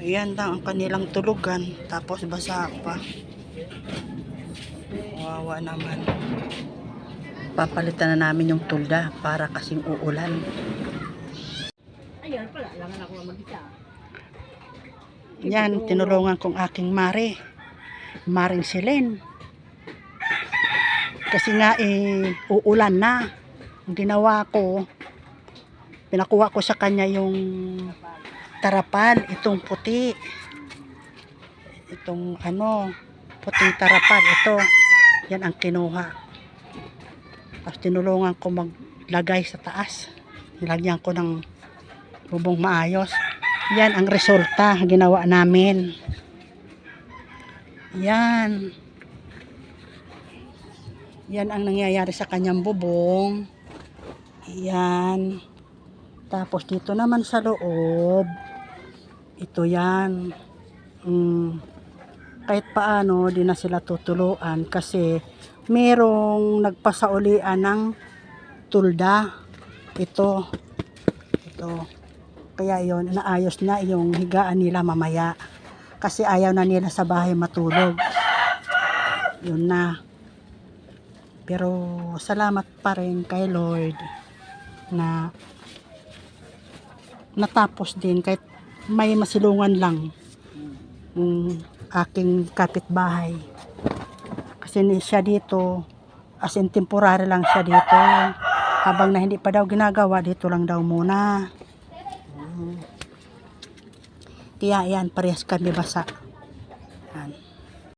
Ayan lang ang kanilang tulugan. Tapos basa pa. Wawa naman. Papalitan na namin yung tulda para kasing uulan. Ayun pala, langan ako mag-isa. Yan, tinulungan kong aking mare. Maring Silen. Kasi nga eh, uulan na. Ang ginawa ko, pinakuha ko sa kanya yung tarapal, itong puti. Itong ano, puting tarapal, ito. Yan ang kinuha. Tapos tinulungan ko maglagay sa taas. Nilagyan ko ng bubong maayos. Yan ang resulta ginawa namin. Yan. Yan ang nangyayari sa kanyang bubong. Yan. Tapos dito naman sa loob, ito yan. Mm, kahit paano, di na sila tutuluan kasi merong nagpasaulian ng tulda. Ito. Ito. Kaya yon naayos na yung higaan nila mamaya. Kasi ayaw na nila sa bahay matulog. Yun na. Pero salamat pa rin kay Lord na natapos din kahit may masilungan lang yung aking kapitbahay. Kasi siya dito, as in temporary lang siya dito. Habang na hindi pa daw ginagawa, dito lang daw muna. Kaya yan, parehas kami basa.